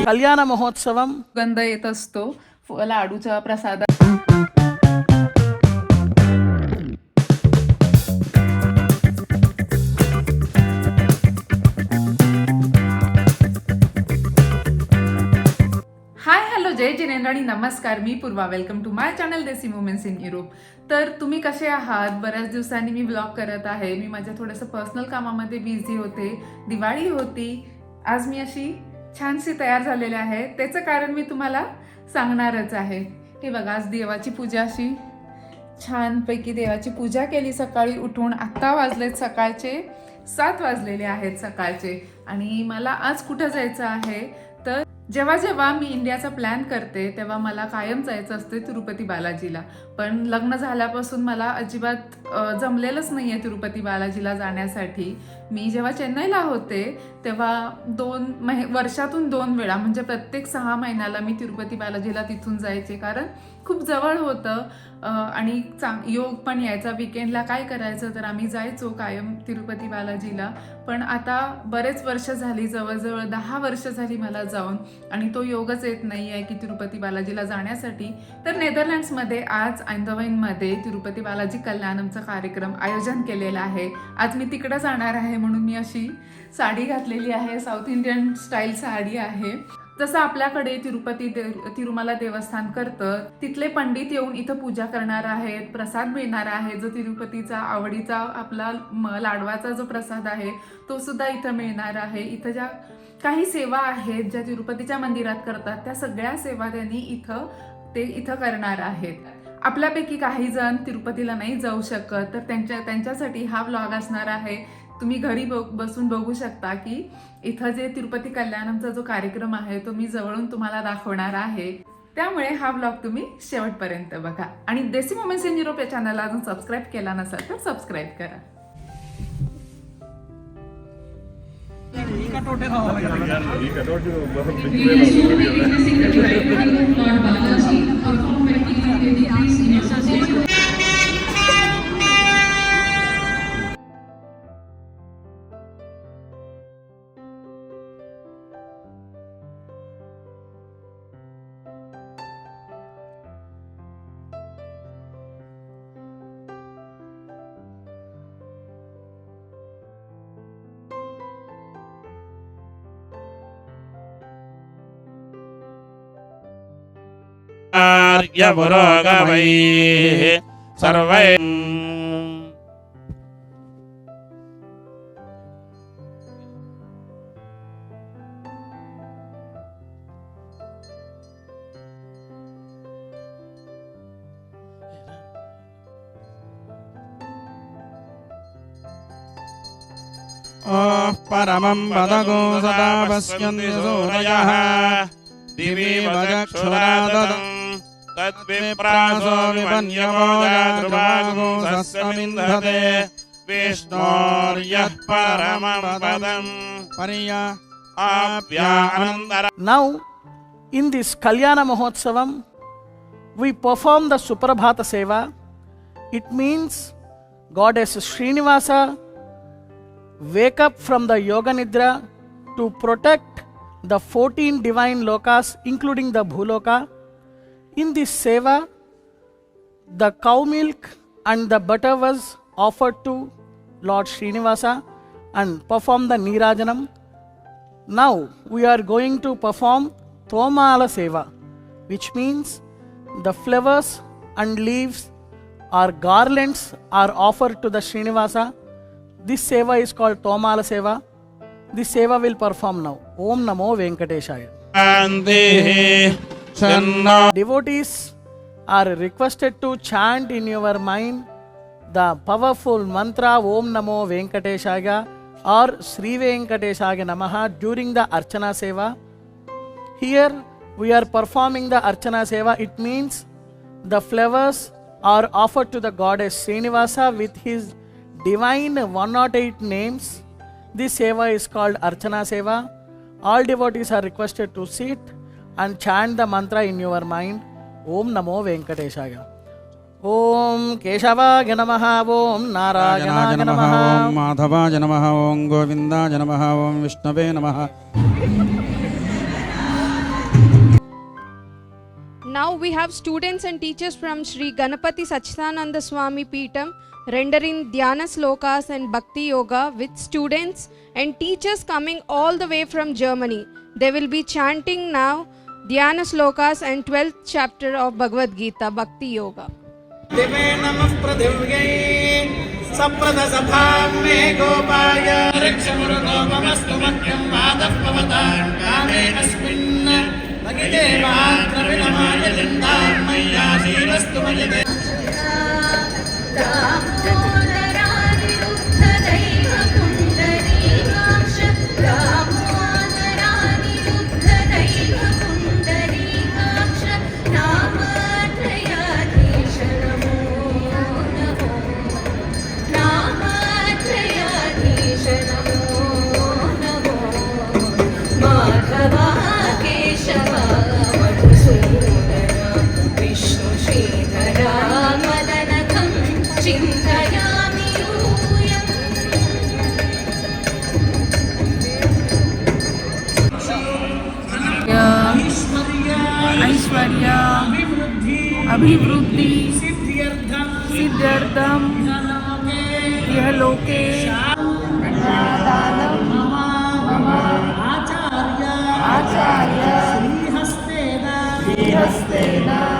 కళ్యాణ మహోత్సవం गंध येत असतो फ- लाडूच्या प्रसादा हाय हॅलो जय जिनेंद्र आणि नमस्कार मी Purva welcome to my channel desi moments in Europe तर तुम्ही कसे आहात बऱ्याच दिवसांनी मी ब्लॉग करत आहे मी माझ्या थोडंसं पर्सनल कामामध्ये बिझी होते दिवाळी होती आज मी अशी छानशी तयार झालेले आहे. त्याचं कारण मी तुम्हाला सांगणारच आहे. हे बघा आज देवाची पूजा अशी. छानपैकी देवाची पूजा केली सकाळी उठून. आत्ता वाजलेत सकाळचे सात वाजलेले आहेत सकाळचे. आणि मला आज कुठं जायचं आहे? तर जेव्हा जेव्हा मी इंडियाचा प्लॅन करते तेव्हा मला कायम जायचं असते तिरुपती बालाजीला. पण लग्न झाल्यापासून मला अजिबात जमलेलंच नाही आहे तिरुपती बालाजीला जाण्यासाठी. मी जेव्हा चेन्नईला होते तेव्हा दोन महि वर्षातून दोन वेळा म्हणजे प्रत्येक सहा महिन्याला मी तिरुपती बालाजीला तिथून जायचे. कारण खूप जवळ होतं. आणि चांग योग पण यायचा. विकेंडला काय करायचं? तर आम्ही जायचो कायम तिरुपती बालाजीला. पण आता बरेच वर्ष झाली जवळजवळ दहा वर्ष झाली मला जाऊन. आणि तो योगच येत नाही आहे की तिरुपती बालाजीला जाण्यासाठी. तर नेदरलँड्समध्ये आज आंदवाईनमध्ये तिरुपती बालाजी कल्याणमचा कार्यक्रम आयोजन केलेला आहे. आज मी तिकडं जाणार आहे म्हणून मी अशी साडी घातलेली आहे. साऊथ इंडियन स्टाईल साडी आहे. जसं आपल्याकडे तिरुपती दे तिरुमला देवस्थान करतं तिथले पंडित येऊन इथं पूजा करणार आहेत प्रसाद मिळणार आहे. जो तिरुपतीचा आवडीचा आपला म- लाडवाचा जो प्रसाद आहे तो सुद्धा इथं मिळणार आहे. इथं ज्या काही सेवा आहेत ज्या तिरुपतीच्या मंदिरात करतात त्या सगळ्या सेवा त्यांनी इथं ते इथं करणार आहेत. आपल्यापैकी काही जण तिरुपतीला नाही जाऊ शकत तर त्यांच्या त्यांच्यासाठी हा व्लॉग असणार आहे. तुम्ही घरी ब बसून बघू शकता की इथं जे तिरुपती कल्याणमचा जो कार्यक्रम आहे तो मी जवळून तुम्हाला दाखवणार आहे. त्यामुळे हा ब्लॉग तुम्ही शेवटपर्यंत बघा. आणि देसी मोमेंट्स इन युरोप या चॅनलला अजून सबस्क्राईब केला नसेल तर सबस्क्राईब करा. आर्यपुरोगमैः सर्वै ओः परमं पदगो सदा पश्यन्ति सूरयः दिवि वचक्षुराददम् तद्विप्रासो सस्यमिन्धते विष्णोर्यः परमं पदम् पर्या आप्यानन्दर Now, in this Kalyana Mahotsavam, we perform the Suprabhata Seva. It means Goddess Srinivasa wake up from the Yoga Nidra to protect the 14 divine lokas, including the Bhuloka. In this seva, the cow milk and the butter was offered to Lord Srinivasa and perform the Nirajanam. Now we are going to perform Tomala Seva, which means the flowers and leaves or garlands are offered to the Srinivasa. This Seva is called Tomala Seva. This Seva will perform now. Om Namo Venkateshaya. And the चन्ना Devotees are requested to chant in your mind the powerful mantra Om Namo Venkateshaya or Sri Venkateshaya Namaha during the Archana Seva. Here we are performing the Archana Seva. It means the flowers are offered to the goddess Srinivasa with his divine 108 names. This seva is called Archana Seva. All devotees are requested to sit and chant the mantra in your mind Om Namo Venkateshaya. Om కేశవాయ నమ ఓం నారాయణాయ నమ ఓం మాధవాయ నమ ఓం గోవిందాయ నమ ఓం విష్ణవే నమ now we have students and teachers from Shri Ganapathi Sachchidananda Swami Peetham rendering dhyana slokas and bhakti yoga with students and teachers coming all the way from Germany they will be chanting now Dhyana Slokas and 12th chapter of Bhagavad Gita, Bhakti Yoga. सप्रद सभां मे गोपाय कामे अस्मिन् लिन्दां अभिवृद्धी। सिद्ध्यर्थम। यह लोके आचार्य। आचार्य। श्रीहस्तेन। श्रीहस्तेन।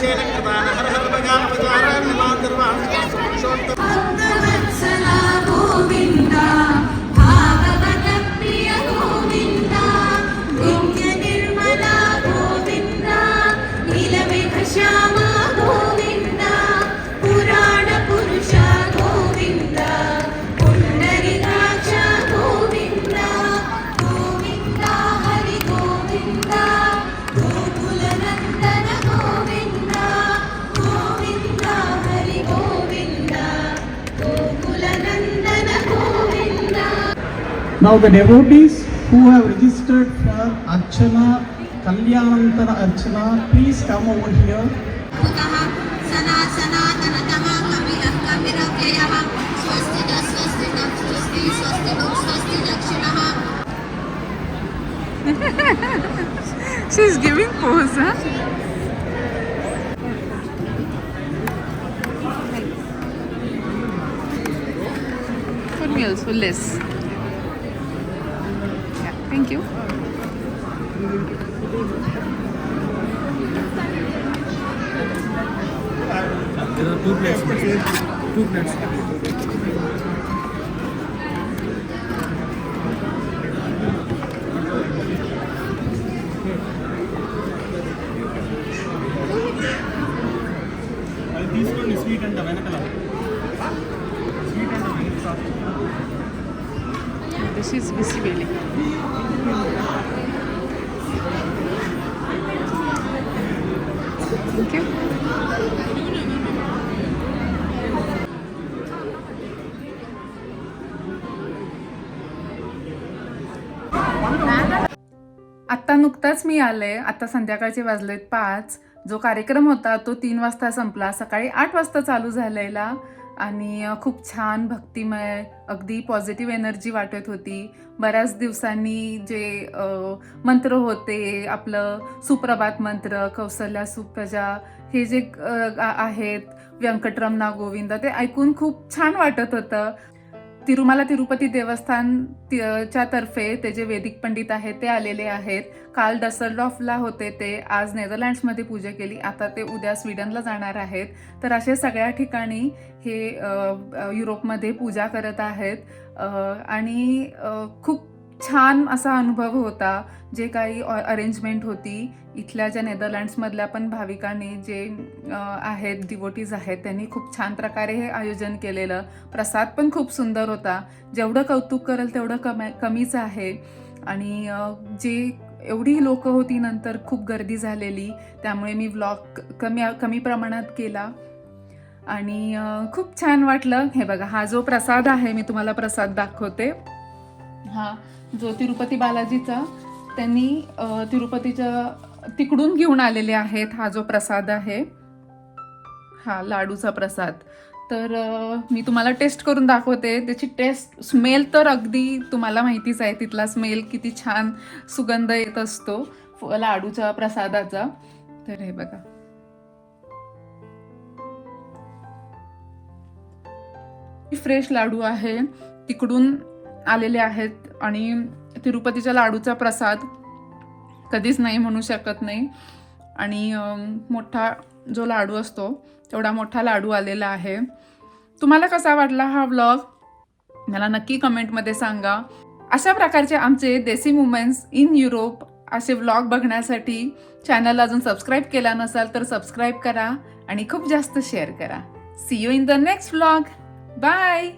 ക്ഷേരകൃതാന ഹരഹർ ഭഗാ ഉപചാരാൻ നിർവാഹം Now the devotees who have registered for Archana, Kalyanantara Archana, please come over here. She's giving pose, huh? full meals, full less. Yeah, thank you. తీసుకోండి sweet అంట వెనకల స్వీట్ అంట వెనక This is Bisibeli. Thank you. आत्ता नुकताच मी आले आता संध्याकाळचे वाजलेत पाच जो कार्यक्रम होता तो तीन वाजता संपला सकाळी आठ वाजता चालू झालेला आणि खूप छान भक्तिमय अगदी पॉझिटिव्ह एनर्जी वाटत होती. बऱ्याच दिवसांनी जे मंत्र होते आपलं सुप्रभात मंत्र कौसल्या सुप्रजा हे जे आहेत व्यंकटरमना गोविंद ते ऐकून खूप छान वाटत होतं. तिरुमाला तिरुपती देवस्थान च्या तर्फे ते जे वेदिक पंडित आहेत ते आलेले आहेत. काल डसलडॉफला होते ते. आज नेदरलँड्समध्ये पूजा केली. आता ते उद्या स्वीडनला जाणार आहेत. तर असे सगळ्या ठिकाणी हे युरोपमध्ये पूजा करत आहेत. आणि खूप छान असा अनुभव होता जे काही अरेंजमेंट होती. इथल्या ज्या नेदरलँड्समधल्या पण भाविकांनी जे आहेत डिवोटीज आहेत त्यांनी खूप छान प्रकारे हे आयोजन केलेलं. प्रसाद पण खूप सुंदर होता. जेवढं कौतुक करेल तेवढं कमी कमीच आहे. आणि जे एवढी लोक होती नंतर खूप गर्दी झालेली. त्यामुळे मी व्लॉग कमी कमी प्रमाणात केला. आणि खूप छान वाटलं. हे बघा हा जो प्रसाद आहे मी तुम्हाला प्रसाद दाखवते. हा जो तिरुपती बालाजीचा त्यांनी तिरुपतीच्या तिकडून घेऊन आलेले आहेत हा जो प्रसाद आहे. हा लाडूचा प्रसाद. तर मी तुम्हाला टेस्ट करून दाखवते. त्याची टेस्ट स्मेल तर अगदी तुम्हाला माहितीच आहे तिथला स्मेल किती छान सुगंध येत असतो लाडूच्या प्रसादाचा. तर हे बघा. फ्रेश लाडू आहे. तिकडून आलेले आहेत आणि तिरुपतीच्या लाडूचा प्रसाद कधीच नाही म्हणू शकत नाही. आणि मोठा जो लाडू असतो तेवढा मोठा लाडू आलेला आहे. तुम्हाला कसा वाटला हा व्लॉग मला नक्की कमेंटमध्ये सांगा. अशा प्रकारचे आमचे देसी मुमेंट्स इन युरोप असे व्लॉग बघण्यासाठी चॅनल अजून सबस्क्राईब केला नसाल तर सबस्क्राईब करा आणि खूप जास्त शेअर करा. See you in the next vlog bye